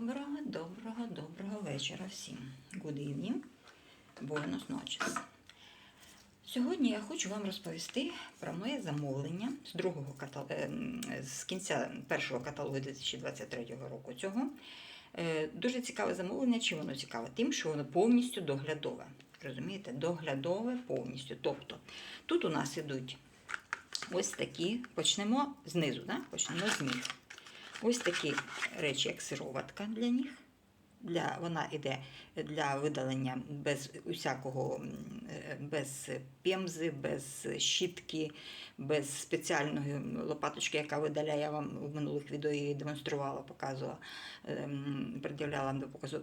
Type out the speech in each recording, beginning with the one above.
Доброго, доброго, доброго вечора всім. Good evening. Buenos noches. Сьогодні я хочу вам розповісти про моє замовлення з другого катал... ем, з кінця першого каталогу 2023 року цього. Е, Дуже цікаве замовлення. Чим воно цікаве? Тим, що воно повністю доглядове. Розумієте, доглядове повністю. Тобто тут у нас ідуть ось такі, почнемо знизу, да? почнемо з них. Ось такі речі, як сироватка для них. Для, вона йде для видалення без усякого, е, без пемзи, без щітки, без спеціальної лопаточки, яка видаляє, я вам в минулих відео її демонструвала, показувала, ем, приділяла до показу.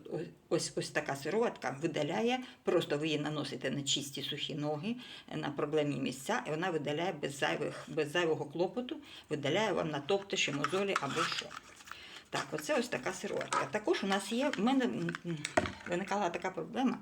Ось, ось, така сироватка видаляє, просто ви її наносите на чисті сухі ноги, на проблемні місця, і вона видаляє без, зайвих, без зайвого клопоту, видаляє вам натовтиші, мозолі або що. Так, оце ось така сироватка. Також у нас є, в мене виникала така проблема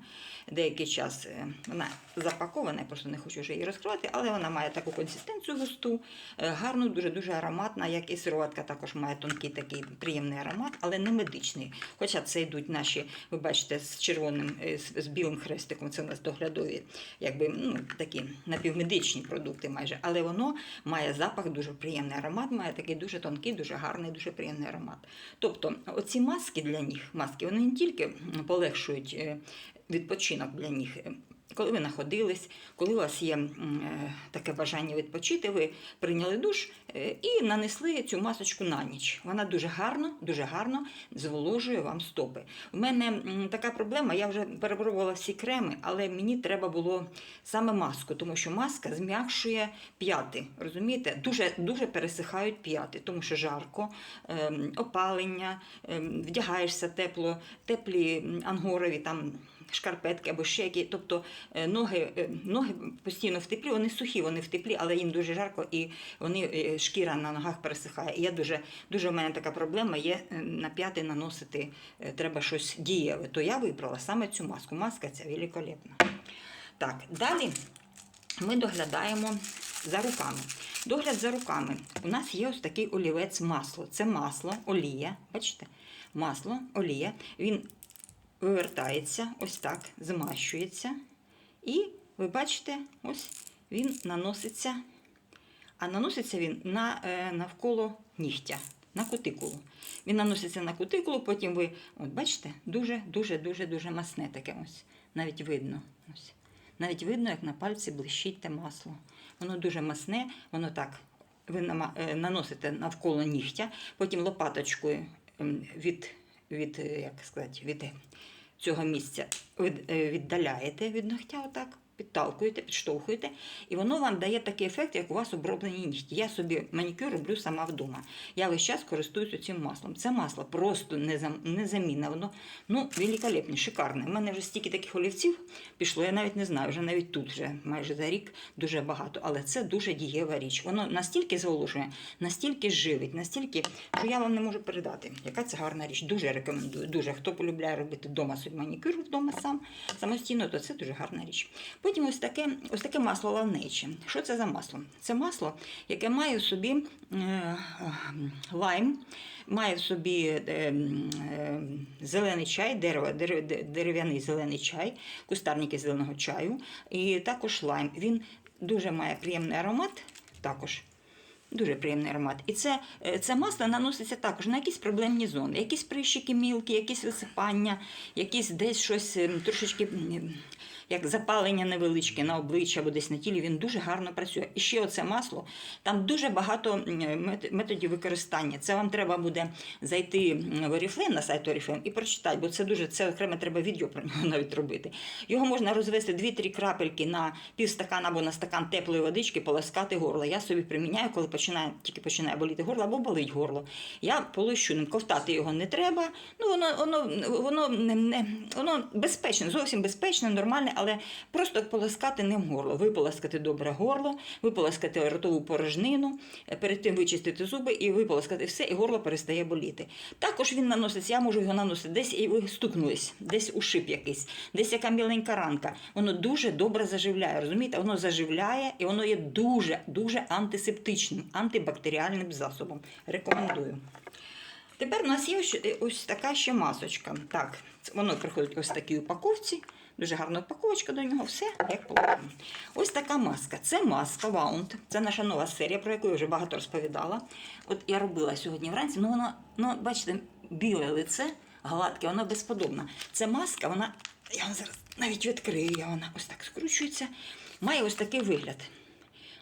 деякий час. е, Вона запакована, я просто не хочу вже її розкривати, але вона має таку консистенцію густу, е, гарну, дуже-дуже ароматна, як і сироватка також має тонкий такий приємний аромат, але не медичний. Хоча це йдуть наші, ви бачите, з червоним, е, з білим хрестиком, це у нас доглядові, якби ну, такі напівмедичні продукти майже. Але воно має запах, дуже приємний аромат, має такий дуже тонкий, дуже гарний, дуже приємний аромат. Тобто, оці маски для них, маски, вони не тільки полегшують е, відпочинок для них. Коли ви знаходились, коли у вас є е, таке бажання відпочити, ви прийняли душ е, і нанесли цю масочку на ніч. Вона дуже гарно, дуже гарно зволожує вам стопи. У мене така проблема, я вже перепробувала всі креми, але мені треба було саме маску, тому що маска зм'якшує п'яти. Розумієте, дуже, дуже пересихають п'яти, тому що жарко, ем, опалення, ем, вдягаєшся тепло, теплі ангорові там. Шкарпетки або ще які, тобто е, ноги, е, ноги постійно в теплі, вони сухі, вони в теплі, але їм дуже жарко і вони е, шкіра на ногах пересихає. І я дуже, дуже в мене така проблема є на п'яти наносити треба щось дієве. То я вибрала саме цю маску. Маска ця великолепна. Так, далі ми доглядаємо за руками. Догляд за руками. У нас є ось такий олівець масло. Це масло, олія. Бачите? Масло, олія. Він вивертається, ось так, змащується. І ви бачите, ось він наноситься. А наноситься він на, е, навколо нігтя, на кутикулу. Він наноситься на кутикулу, потім ви, от бачите, дуже, дуже, дуже, дуже масне таке ось. Навіть видно. Ось. Навіть видно, як на пальці блищить те масло. Воно дуже масне, воно так. Ви е, наносите навколо нігтя, потім лопаточкою ем, від, від, е, як сказати, від цього місця. Е, віддаляєте від ногтя, отак, підталкуєте, підштовхуєте, і воно вам дає такий ефект, як у вас оброблені нігті. Я собі манікюр роблю сама вдома. Я весь час користуюся цим маслом. Це масло просто незамінне. Воно ну, великолепне, шикарне. У мене вже стільки таких олівців пішло, я навіть не знаю, вже навіть тут вже майже за рік дуже багато. Але це дуже дієва річ. Воно настільки зволожує, настільки живить, настільки, що я вам не можу передати. Яка це гарна річ. Дуже рекомендую. Дуже хто полюбляє робити вдома собі манікюр вдома сам самостійно, то це дуже гарна річ. Потім ось таке, ось таке масло лавнече. Що це за масло? Це масло, яке має в собі е, е, лайм, має в собі е, зелений чай, дерево, дерев'яний зелений чай, кустарники зеленого чаю, і також лайм. Він дуже має приємний аромат. Також Дуже приємний аромат. І це, це масло наноситься також на якісь проблемні зони, якісь прищики мілкі, якісь висипання, якісь десь щось трошечки як запалення невеличке на обличчі або десь на тілі. Він дуже гарно працює. І ще оце масло. Там дуже багато методів використання. Це вам треба буде зайти в Oriflame, на сайт Oriflame і прочитати, бо це дуже це окреме треба відео про нього навіть робити. Його можна розвести 2-3 крапельки на півстакана або на стакан теплої водички, полоскати горло. Я собі приміняю, коли починає, тільки починає боліти горло або болить горло. Я полощу ним. Ковтати його не треба. Ну, воно, воно, воно, не, воно безпечне, зовсім безпечне, нормальне, але просто полоскати ним горло. Виполоскати добре горло, виполоскати ротову порожнину, е, перед тим вичистити зуби і виполоскати все, і горло перестає боліти. Також він наноситься, я можу його наносити десь і ви стукнулись, десь ушиб якийсь, десь яка міленька ранка. Воно дуже добре заживляє. Розумієте, воно заживляє і воно є дуже дуже антисептичним, антибактеріальним засобом. Рекомендую. Тепер у нас є ось, е, ось така ще масочка. Так, воно приходить ось в такій упаковці. Дуже гарна упаковочка до нього, все як положено. Ось така маска. Це маска Wound. Це наша нова серія, про яку я вже багато розповідала. От я робила сьогодні вранці. Ну воно, ну бачите, біле лице, гладке, воно безподобне. Це маска, вона, я вам зараз навіть відкрию, вона ось так скручується. Має ось такий вигляд.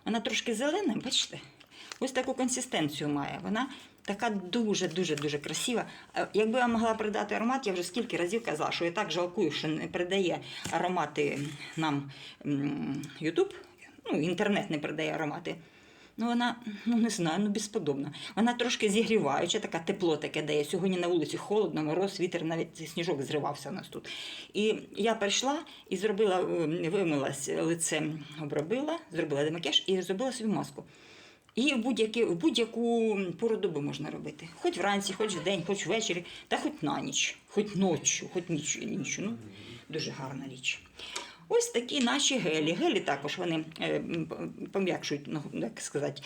Вона трошки зелена, бачите? Ось таку консистенцію має. Вона така дуже-дуже дуже красива. Е, Якби я могла передати аромат, я вже скільки разів казала, що я так жалкую, що не передає аромати нам YouTube, ну, інтернет не передає аромати. Ну, вона, ну не знаю, ну безподобна. Вона трошки зігріваюча, така тепло таке дає. Сьогодні на вулиці холодно, мороз, вітер, навіть сніжок зривався у нас тут. І я прийшла і зробила, е, вимилась лицем, обробила, зробила демакіяж і зробила собі маску. І в, будь-яку, в будь-яку пору доби можна робити. Хоч вранці, хоч вдень, хоч ввечері, та хоч на ніч, хоч ночі, хоч ніч, нічу. Ну, дуже гарна річ. Ось такі наші гелі. Гелі також вони е, пом'якшують, ну, як сказати,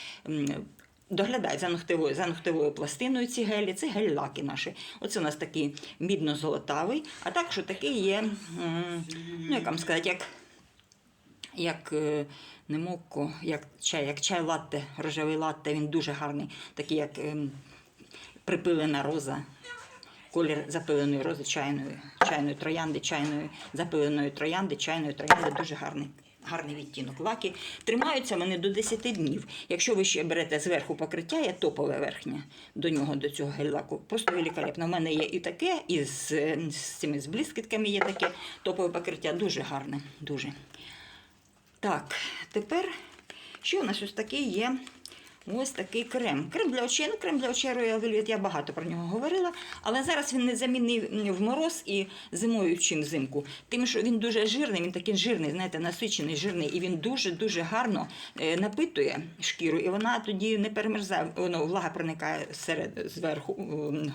доглядають за ногтевою, за ногтевою пластиною ці гелі. Це гель-лаки наші. Оце у нас такий мідно-золотавий, а також такий є, ну як вам сказати, як як е, не мокко, як чай, як чай латте, рожевий латте, він дуже гарний, такий як ем, припилена роза. Колір запиленої рози, чайної, чайної троянди, чайної запиленої троянди, чайної троянди дуже гарний. Гарний відтінок лаки. Тримаються вони до 10 днів. Якщо ви ще берете зверху покриття, є топове верхнє до нього, до цього гель-лаку. Просто великолепно. У мене є і таке, і з, е, з цими з блискітками є таке топове покриття. Дуже гарне. Дуже. Так, тепер що у нас ось такий є? Ось такий крем. Крем для очей. Ну, крем для очей Royal Velvet, я багато про нього говорила, але зараз він не замінив в мороз і зимою чим взимку. Тим, що він дуже жирний, він такий жирний, знаєте, насичений, жирний, і він дуже-дуже гарно е, напитує шкіру, і вона тоді не перемерзає, воно влага проникає серед зверху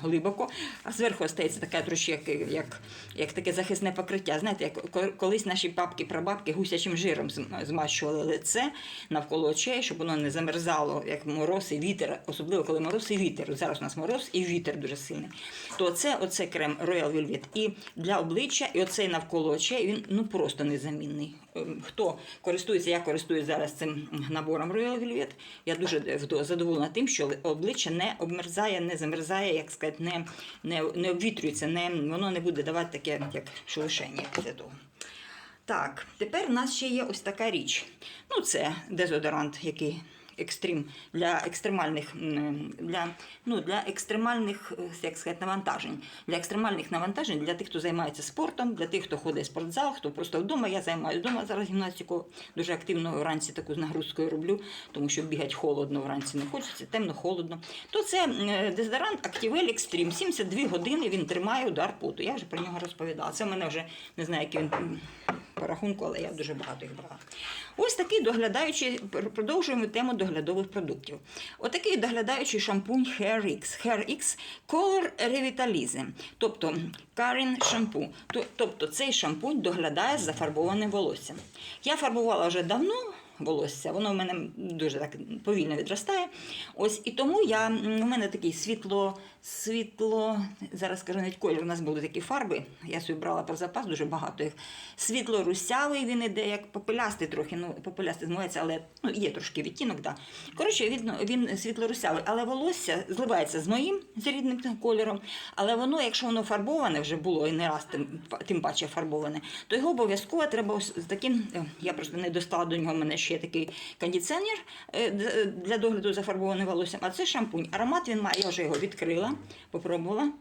глибоко, а зверху остається така трошки, як, як, як таке захисне покриття. Знаєте, як ко- колись наші бабки, прабабки гусячим жиром змащували лице навколо очей, щоб воно не замерзало, як мороз і вітер, особливо коли мороз і вітер. Зараз у нас мороз і вітер дуже сильний. То це оце крем Royal Velvet. І для обличчя, і оцей навколо очей він ну просто незамінний. Ем, Хто користується, я користуюсь зараз цим набором Royal Velvet. Я дуже задоволена тим, що обличчя не обмерзає, не замерзає, як сказати, не, не, не обвітрюється, не, воно не буде давати таке, як шелушення після того. Так, тепер у нас ще є ось така річ. Ну, це дезодорант, який екстрим для екстремальних для, ну, для екстремальних е, як сказати, навантажень. Для екстремальних навантажень для тих, хто займається спортом, для тих, хто ходить в спортзал, хто просто вдома. Я займаюся вдома зараз гімнастику дуже активно вранці таку з нагрузкою роблю, тому що бігати холодно вранці не хочеться, темно, холодно. То це е, дезодорант Activell Extreme. 72 години він тримає удар поту. Я вже про нього розповідала. Це в мене вже не знаю, який він по рахунку, але я дуже багато їх брала. Ось такий доглядаючий, продовжуємо тему доглядових продуктів. Отакий доглядаючий шампунь Hair X. Hair X Color Revitalism, тобто Карін шампунь. Тобто цей шампунь доглядає за фарбованим волоссям. Я фарбувала вже давно. Волосся, воно в мене дуже так повільно відростає. Ось і тому я у мене такий світло, світло, зараз скажу навіть колір. У нас були такі фарби. Я собі брала про запас дуже багато їх. Світло-русявий він іде, як попелястий трохи. Ну, попелястий змивається, але ну, є трошки відтінок, да. Коротше, він, він світло-русявий, але волосся зливається з моїм з рідним кольором. Але воно, якщо воно фарбоване вже було і не раз тим, тим паче фарбоване, то його обов'язково треба з таким. е, Я просто не достала до нього. Мене ще такий кондиціонер е, для догляду за фарбованим волоссям. А це шампунь. Аромат він має, я вже його відкрила, попробувала.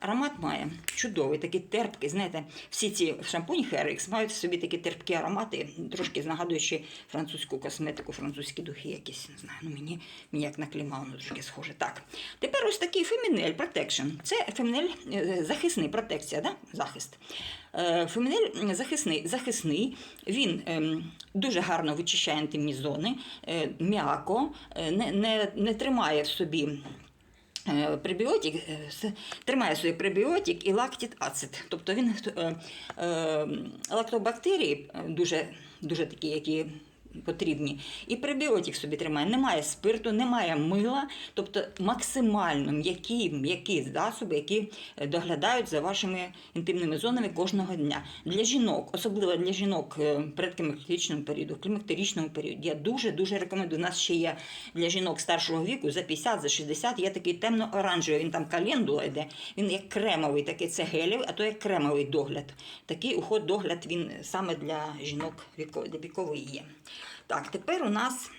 Аромат має чудовий, такий терпкий. Знаєте, всі ці шампуні Herix мають в собі такі терпкі аромати, трошки нагадуючи французьку косметику, французькі духи якісь. Не знаю, ну мені, мені як на клімал, ну трошки схоже. Так. Тепер ось такий Feminel Protection. Це е, захисний протекція, да? захист. Е, Фемінель захисний, захисний, він ем, дуже гарно вичищає інтимні зони, е, м'яко, е, не, не, не тримає в собі е, пребіотик, тримає собі пребіотик і лактіт ацид. Тобто він лактобактерії дуже, дуже такі, які потрібні. І пребіотик собі тримає. Немає спирту, немає мила, тобто максимально м'які, м'які засоби, які е, доглядають за вашими інтимними зонами кожного дня. Для жінок, особливо для жінок е, періоду, в клімактеричному періоді, я дуже дуже рекомендую. У нас ще є для жінок старшого віку за 50, за 60, є такий темно-оранжевий, він там календула йде, він як кремовий, такий це гелєвий, а то як кремовий догляд. Такий уход догляд він саме для жінок віко- віковий є. Так, тепер у нас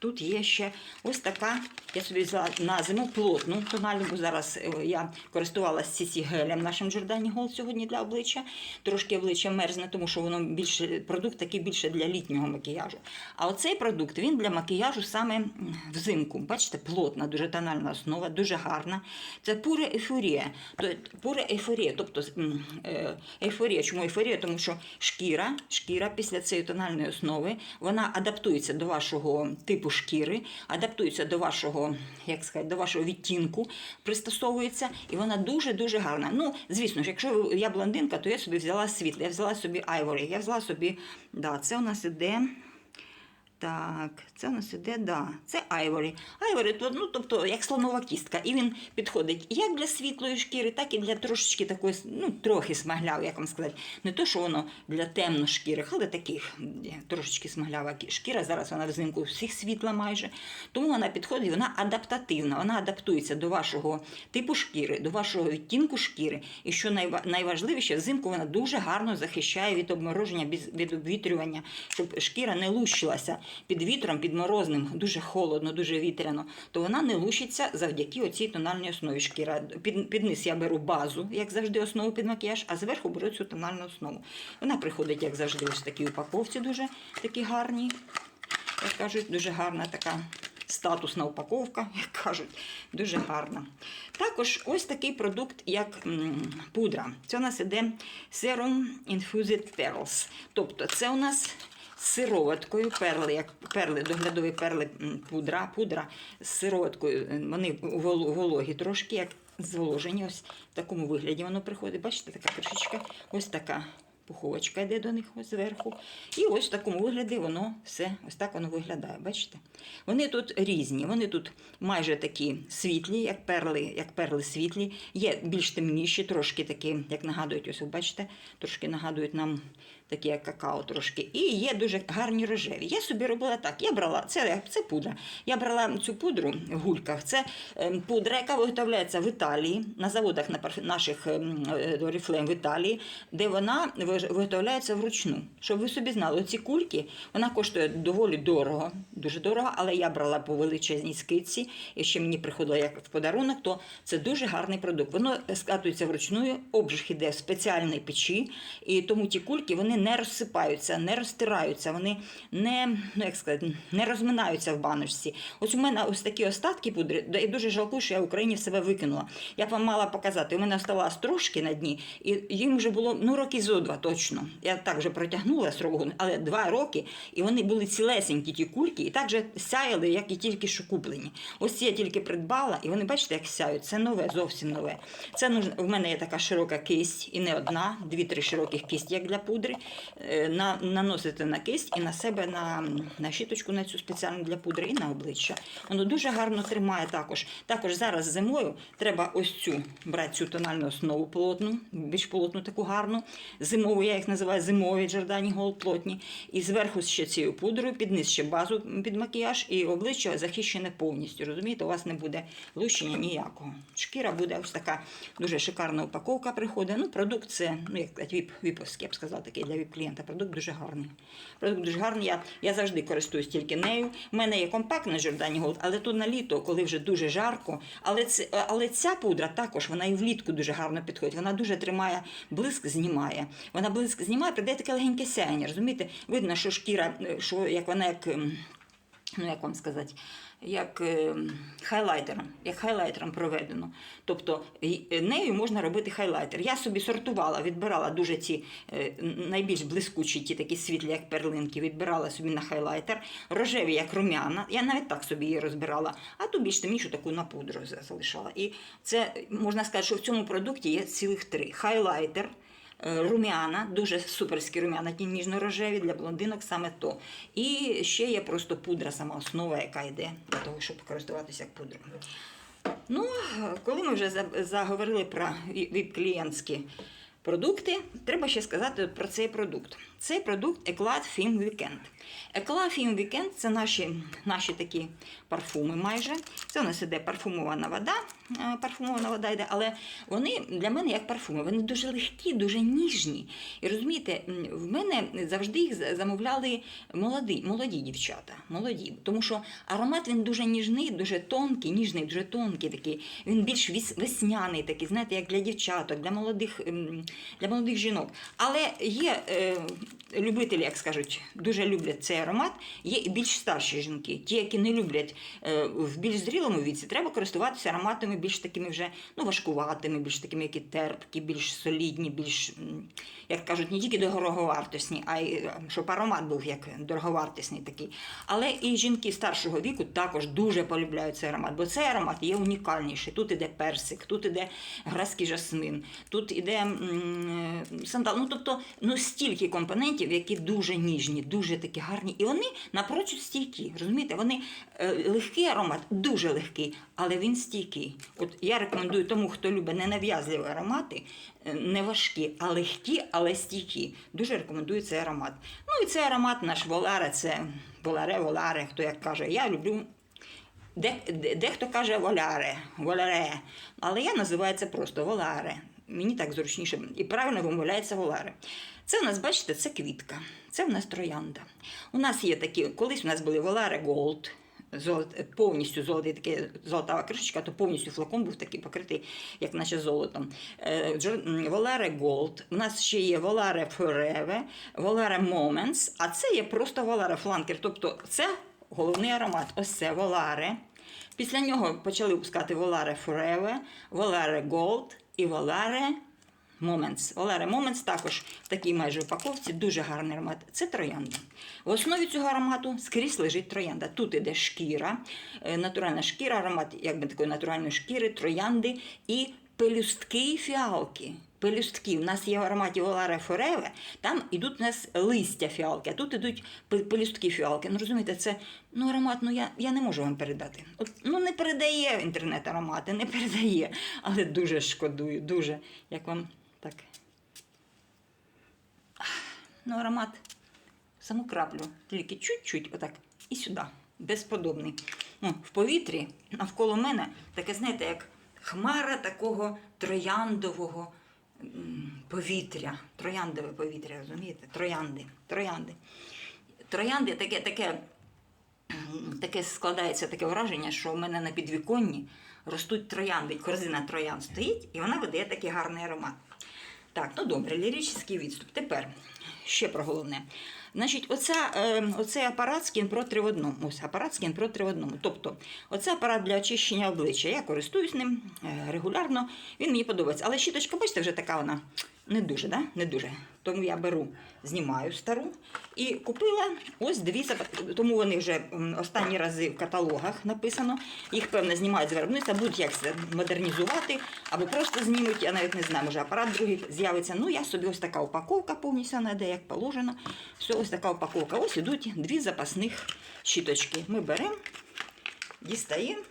тут є ще ось така, я собі взяла на зиму плотну тональну, зараз е, я користувалася CC гелем нашим Джордані Гол сьогодні для обличчя. Трошки обличчя мерзне, тому що воно більше продукт такий більше для літнього макіяжу. А оцей продукт він для макіяжу саме взимку. Бачите, плотна, дуже тональна основа, дуже гарна. Це пуре ейфорія. Пуре ейфорія, тобто е, ейфорія. Чому ейфорія? Тому що шкіра, шкіра після цієї тональної основи вона адаптується до вашого типу шкіри, адаптується до вашого, як сказати, до вашого відтінку, пристосовується, і вона дуже дуже гарна. Ну, звісно ж, якщо я блондинка, то я собі взяла світле, я взяла собі айворі, я взяла собі, да, це у нас іде. Так, це у нас іде, да. Це айворі. Айворі, то, ну, тобто, як слонова кістка. І він підходить як для світлої шкіри, так і для трошечки такої, ну, трохи смаглявої, як вам сказати. Не то, що воно для темношкірих, але таких е, трошечки смаглява шкіра. Зараз вона взимку всіх світла майже. Тому вона підходить, вона адаптативна, вона адаптується до вашого типу шкіри, до вашого відтінку шкіри. І що найва- найважливіше, взимку вона дуже гарно захищає від обмороження, від обвітрювання, щоб шкіра не лущилася під вітром, під морозним, дуже холодно, дуже вітряно, то вона не лущиться завдяки оцій тональній основі шкіра. Під, під низ я беру базу, як завжди, основу під макіяж, а зверху беру цю тональну основу. Вона приходить, як завжди, ось в такій упаковці, дуже такі гарні. Як кажуть, дуже гарна така статусна упаковка, як кажуть, дуже гарна. Також ось такий продукт, як пудра. Це у нас іде Serum Infused Pearls. Тобто це у нас з сироваткою, перли, як перли, доглядові перли, пудра, пудра з сироваткою. Вони вологі трошки, як зволожені. Ось в такому вигляді воно приходить. Бачите, така кришечка, ось така пуховочка йде до них ось зверху. І ось в такому вигляді воно все ось так воно виглядає. Бачите? Вони тут різні, вони тут майже такі світлі, як перли, як перли світлі. Є більш темніші, трошки такі, як нагадують, ось бачите, трошки нагадують нам такі, як какао трошки. І є дуже гарні рожеві. Я собі робила так. Я брала це, це пудра. Я брала цю пудру в гульках. Це ем, пудра, яка виготовляється в Італії, на заводах на наших ем, е, Oriflame в Італії, де вона виготовляється вручну. Щоб ви собі знали, оці кульки вона коштує доволі дорого, дуже дорого, але я брала по величезній скидці, і ще мені приходило як в подарунок, то це дуже гарний продукт. Воно скатується вручну, обжиг іде в спеціальній печі, і тому ті кульки вони не розсипаються, не розтираються, вони не, ну як сказати, не розминаються в баночці. Ось у мене ось такі остатки пудри, і дуже жалкую, що я в Україні в себе викинула. Я б вам мала показати, у мене оставалось трошки на дні, і їм вже було ну роки зо два точно. Я так вже протягнула срок, але два роки, і вони були цілесенькі ті кульки, і так же сяяли, як і тільки що куплені. Ось я тільки придбала, і вони бачите, як сяють. Це нове, зовсім нове. Це в мене є така широка кисть, і не одна, дві-три широких кисті, як для пудри. Е, На, наносите на кисть і на себе на, на щіточку на цю спеціальну для пудри і на обличчя. Воно дуже гарно тримає також. Також зараз зимою треба ось цю брати цю тональну основу плотну, більш плотну таку гарну. Зимову, я їх називаю зимові Джордані Голд плотні. І зверху ще цією пудрою, під низ ще базу під макіяж, і обличчя захищене повністю. Розумієте, у вас не буде лущення ніякого. Шкіра буде ось така дуже шикарна упаковка приходить. Ну, продукт ну як віп, віповський, я б сказала, такий для віп-клієнта. Продукт дуже гарний. Продукт дуже гарний. Я, я завжди користуюсь тільки нею. У мене є компактна Жордані Голд, але то на літо, коли вже дуже жарко. Але, це, але ця пудра також вона і влітку дуже гарно підходить. Вона дуже тримає, блиск знімає. Вона блиск знімає, придає таке легеньке сяєння. Розумієте? Видно, що шкіра, е, що як вона як. ем, Ну, як вам сказати, як е, хайлайтером, як хайлайтером проведено. Тобто нею можна робити хайлайтер. Я собі сортувала, відбирала дуже ці е, найбільш блискучі, ті такі світлі, як перлинки, відбирала собі на хайлайтер, рожеві, як рум'яна. Я навіть так собі її розбирала, а ту більш темнішу таку на пудру за- залишала. І це можна сказати, що в цьому продукті є цілих три: хайлайтер. Е, рум'яна, дуже суперські рум'яна, ті ніжно-рожеві для блондинок саме то. І ще є просто пудра, сама основа, яка йде для того, щоб користуватися як пудрою. Ну, коли ми вже заговорили про віп-клієнтські продукти, треба ще сказати про цей продукт. Цей продукт Еклад Фім Weekend. Еклад Фім Weekend – це наші, наші такі парфуми майже. Це у нас іде парфумована вода, е, парфумована вода йде, але вони для мене як парфуми. Вони дуже легкі, дуже ніжні. І розумієте, в мене завжди їх за- замовляли молоді, молоді дівчата. Молоді, тому що аромат він дуже ніжний, дуже тонкий, ніжний, дуже тонкий такий. Він більш весняний, такий, знаєте, як для дівчаток, для молодих, для молодих жінок. Але є е, любителі, як скажуть, дуже люблять цей аромат. Є і більш старші жінки, ті, які не люблять е, в більш зрілому віці, треба користуватися ароматами більш такими вже ну, важкуватими, більш такими, які терпкі, більш солідні, більш, як кажуть, не тільки дороговартісні, а й е, щоб аромат був як дороговартісний такий. Але і жінки старшого віку також дуже полюбляють цей аромат, бо цей аромат є унікальніший. Тут іде персик, тут іде граський жасмин, тут іде сандал. Ну тобто, ну стільки компонентів, які дуже ніжні, дуже такі гарні. І вони напрочуд стійкі. Розумієте, вони е, легкий аромат, дуже легкий, але він стійкий. От я рекомендую тому, хто любить ненав'язливі аромати, е, не важкі, а легкі, але стійкі. Дуже рекомендую цей аромат. Ну і цей аромат наш Воларе, це Воларе, Воларе, хто як каже. Я люблю де, де- дехто каже воляре, воляре, але я називаю це просто воларе. Мені так зручніше і правильно вимовляється воларе. Це у нас, бачите, це квітка, це у нас троянда. У нас є такі, колись у нас були воларе голд, золот, повністю золотий, таке золотава кришечка, то повністю флакон був такий покритий, як наче золотом. Е, Джо- Голд. У нас ще є Воларе Forever, Воларе Moments, а це є просто Воларе Фланкер. Тобто це головний аромат. Ось це Воларе. Після нього почали випускати Воларе Forever, Воларе Gold і Валаре Moments. Воларе Moments також в такій майже упаковці, дуже гарний аромат. Це троянда. В основі цього аромату скрізь лежить троянда. Тут іде шкіра, е, натуральна шкіра, аромат якби такої натуральної шкіри, троянди і пелюстки фіалки. Пелюстки. У нас є в ароматі Воларе Фореве, там ідуть у нас листя фіалки, а тут ідуть пелюстки фіалки. Ну розумієте, це ну, аромат, ну я, я не можу вам передати. От, ну не передає інтернет аромати, не передає. Але дуже шкодую, дуже. Як вам так? Ну, аромат саму краплю, тільки чуть-чуть, отак, і сюди, безподобний. Ну, в повітрі навколо мене таке, знаєте, як хмара такого трояндового повітря. Трояндове повітря, розумієте? Троянди. Троянди. Троянди таке, таке, таке складається таке враження, що в мене на підвіконні ростуть троянди, корзина троянд стоїть, і вона видає такий гарний аромат. Так, ну добре, ліричний відступ. Тепер ще про головне. Значить, оця, е, оцей апарат скінпро 3 в одному. Ось апарат скінпро 3 в одному. Тобто, оце апарат для очищення обличчя. Я користуюсь ним е, регулярно, він мені подобається. Але щіточка, бачите, вже така вона не дуже, да? не дуже. Тому я беру, знімаю стару і купила ось дві Тому вони вже останні рази в каталогах написано. Їх, певно, знімають з виробництва, будуть як модернізувати, або просто знімуть, я навіть не знаю, може апарат другий з'явиться. Ну, я собі ось така упаковка повністю вона як положено. Все, ось така упаковка. Ось ідуть дві запасних щіточки. Ми беремо, дістаємо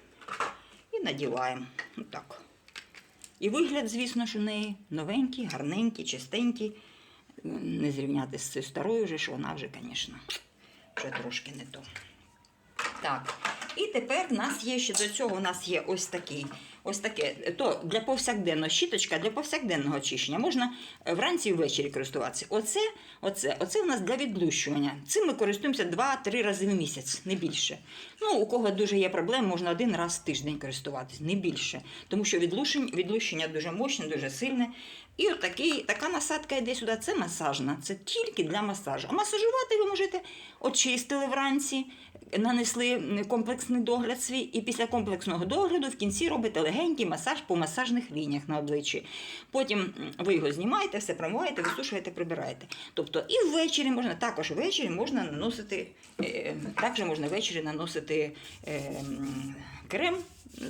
і надіваємо. Отак. І вигляд, звісно, що в неї новенький, гарненький, чистенький. Не зрівняти з цією старою вже, що вона вже, звісно, вже трошки не то. Так. І тепер в нас є ще до цього у нас є ось такий. Ось таке, то для повсякденного щіточка для повсякденного очищення можна е, вранці і ввечері користуватися. Оце, оце, оце у нас для відлущування. Цим ми користуємося 2-3 рази в місяць, не більше. Ну, у кого дуже є проблеми, можна один раз в тиждень користуватись, не більше. Тому що відлущення, відлущення дуже мощне, дуже сильне. І отакий, така насадка йде сюди, це масажна, це тільки для масажу. А масажувати ви можете очистили вранці, нанесли комплексний догляд свій, і після комплексного догляду в кінці робите легенький масаж по масажних лініях на обличчі. Потім ви його знімаєте, все промиваєте, висушуєте, прибираєте. Тобто і ввечері можна, також ввечері можна наносити, е, також можна ввечері наносити е, крем,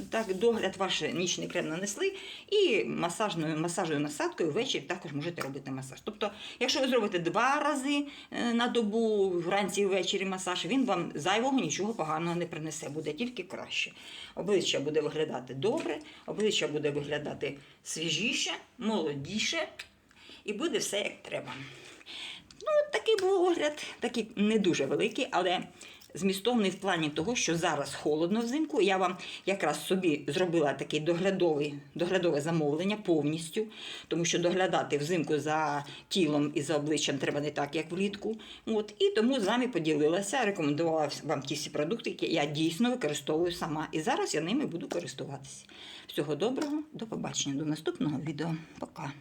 так, догляд ваш нічний крем нанесли, і масажною, масажною насадкою ввечері також можете робити масаж. Тобто, якщо ви зробите два рази е, на добу, вранці і ввечері масаж, він вам зайвого нічого поганого не принесе, буде тільки краще. Обличчя буде виглядати добре, обличчя буде виглядати свіжіше, молодіше, і буде все як треба. Ну, такий був огляд, такий не дуже великий, але змістовний в плані того, що зараз холодно взимку. Я вам якраз собі зробила таке доглядове замовлення повністю, тому що доглядати взимку за тілом і за обличчям треба не так, як влітку. От, і тому з вами поділилася, рекомендувала вам ті всі продукти, які я дійсно використовую сама. І зараз я ними буду користуватися. Всього доброго, до побачення, до наступного відео. Пока.